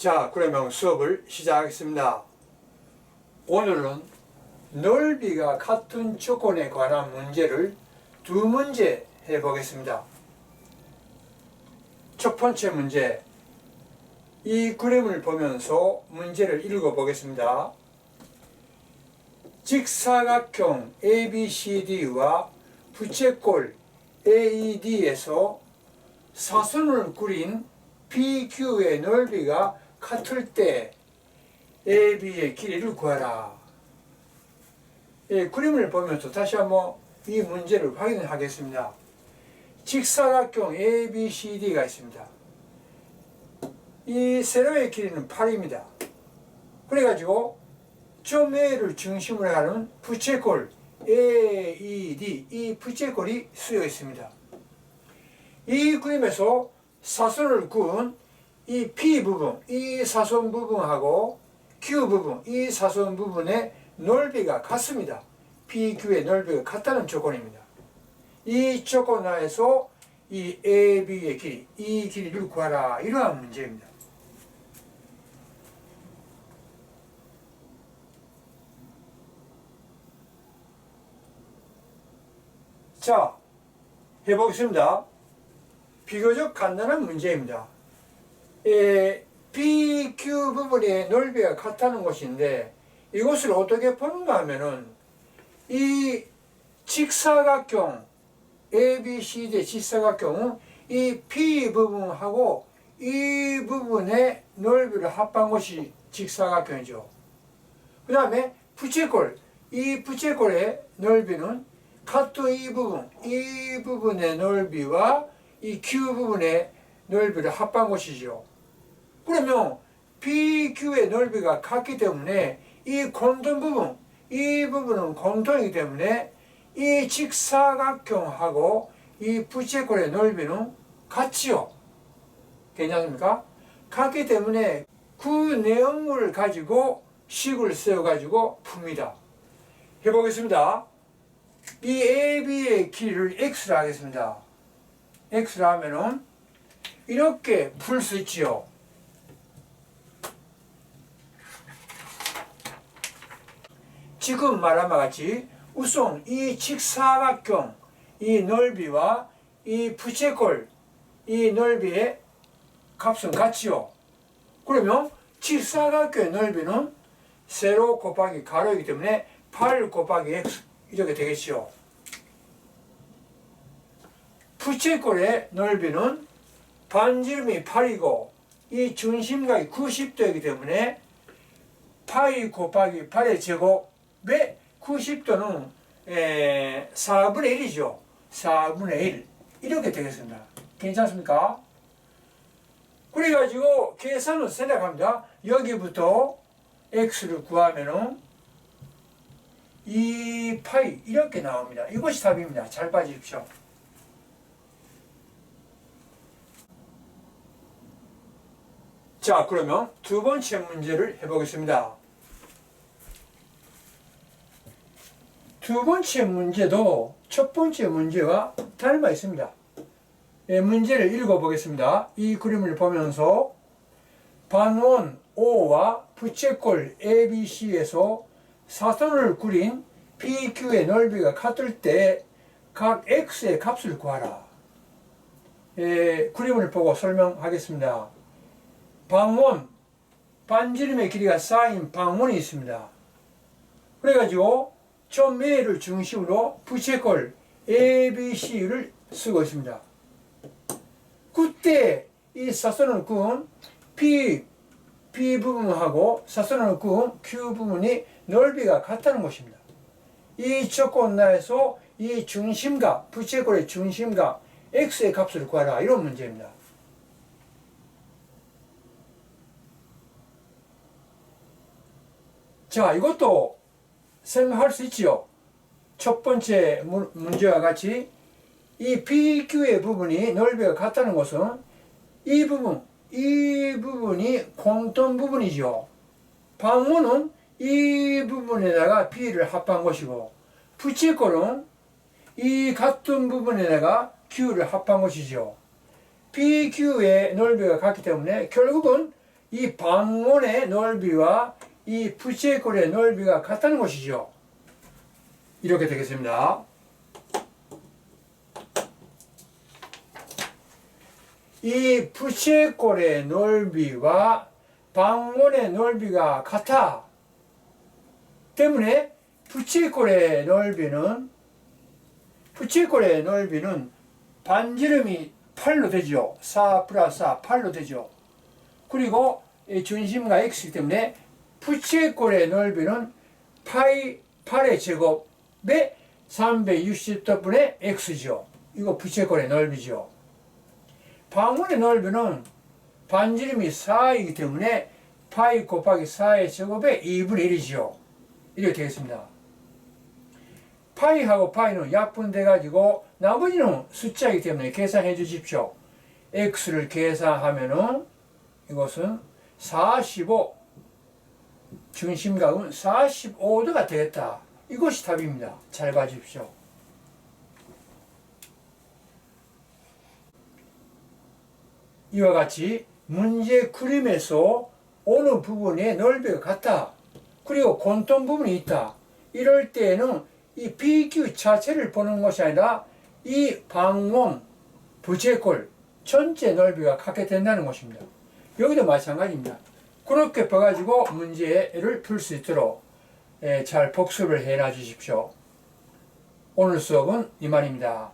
자, 그러면 수업을 시작하겠습니다. 오늘은 넓이가 같은 조건에 관한 문제를 두 문제 해보겠습니다. 첫 번째 문제. 이 그림을 보면서 문제를 읽어보겠습니다. 직사각형 ABCD와 부채꼴 AED에서 사선을 그린 PQ의 넓이가 같을 때 AB의 길이를 구하라. 예, 그림을 보면서 다시 한번 이 문제를 확인하겠습니다. 직사각형 ABCD가 있습니다. 이 세로의 길이는 8입니다. 그래가지고 점 A를 중심으로 하는 부채꼴 AED 이 부채꼴이 쓰여 있습니다. 이 그림에서 사선을 그은 이 P 부분, 이 사선 부분하고 Q 부분, 이 사선 부분의 넓이가 같습니다. PQ의 넓이가 같다는 조건입니다. 이 조건 하에서 이 AB의 길이, 이 길이를 구하라. 이러한 문제입니다. 자, 해보겠습니다. 비교적 간단한 문제입니다. 에, PQ 부분의 넓이가 같다는 것인데 이것을 어떻게 보는가 하면은 이 직사각형 ABCD 직사각형은 이 P 부분하고 이 부분의 넓이를 합한 것이 직사각형이죠. 그 다음에 부채꼴 이 부채꼴의 넓이는 카트 이 부분 이 부분의 넓이와 이 Q 부분의 넓이를 합한 것이죠. 그러면 PQ의 넓이가 같기 때문에 이 공통 부분, 이 부분은 공통이기 때문에 이 직사각형하고 이 부채꼴의 넓이는 같지요. 괜찮습니까? 같기 때문에 그 내용물을 가지고 식을 세워가지고 풉니다. 해보겠습니다. 이 AB의 길이를 X로 하겠습니다. X로 하면은 이렇게 풀 수 있지요. 지금 말한 바와 같이 우선 이 직사각형 이 넓이와 이 부채꼴 이 넓이의 값은 같지요. 그러면 직사각형의 넓이는 세로 곱하기 가로이기 때문에 8 곱하기 x 이렇게 되겠지요. 부채꼴의 넓이는 반지름이 8이고 이 중심각이 90도이기 때문에 파이 곱하기 8의 제곱 의 90도는 에, 4분의 1이죠. 4분의 1 이렇게 되겠습니다. 괜찮습니까? 그래가지고 계산을 생각합니다. 여기부터 x를 구하면은 2 파이 이렇게 나옵니다. 이것이 답입니다. 잘 봐주십시오. 자, 그러면 두 번째 문제를 해보겠습니다. 두 번째 문제도 첫 번째 문제와 닮아 있습니다. 예, 문제를 읽어보겠습니다. 이 그림을 보면서 반원 O와 부채꼴 ABC에서 사선을 그린 PQ의 넓이가 같을 때 각 X의 값을 구하라. 예, 그림을 보고 설명하겠습니다. 방원, 반지름의 길이가 쌓인 방원이 있습니다. 그래가지고 점 A를 중심으로 부채꼴 ABC를 쓰고 있습니다. 그때 이 사선을 그은 P, P 부분하고 사선을 그은 Q 부분이 넓이가 같다는 것입니다. 이 조건 나에서 이 중심각, 부채꼴의 중심각 X의 값을 구하라 이런 문제입니다. 자, 이것도 생각할 수 있지요. 첫 번째 문- 문제와 같이 이 PQ의 부분이 넓이가 같다는 것은 이 부분, 이 부분이 공통 부분이죠. 방문은 이 부분에다가 P를 합한 것이고 부채꼴은 이 같은 부분에다가 Q를 합한 것이죠. PQ의 넓이가 같기 때문에 결국은 이 방문의 넓이와 이 부채꼴의 넓이가 같다는 것이죠. 이렇게 되겠습니다. 이 부채꼴의 넓이와 방문의 넓이가 같아. 때문에 부채꼴의 넓이는 부채꼴의 넓이는 반지름이 8로 되죠. 4 플러스 4, 8로 되죠. 그리고 이 중심과 x이기 때문에 부채꼴의 넓이는 파이 8의 제곱에 360도분의 x죠. 이거 부채꼴의 넓이죠. 방문의 넓이는 반지름이 4이기 때문에 파이 곱하기 4의 제곱에 2분의 1이죠. 이렇게 되겠습니다. 파이하고 파이는 약분돼 가지고 나머지는 숫자이기 때문에 계산해 주십시오. x를 계산하면은 이것은 45 중심각은 45도가 되겠다. 이것이 답입니다. 잘 봐주십시오. 이와 같이 문제 그림에서 어느 부분의 넓이가 같다. 그리고 공통 부분이 있다. 이럴 때에는 이 BQ 자체를 보는 것이 아니라 이 방문 부채꼴 전체 넓이가 같게 된다는 것입니다. 여기도 마찬가지입니다. 그렇게 봐가지고 문제를 풀 수 있도록 예, 잘 복습을 해놔 주십시오. 오늘 수업은 이만입니다.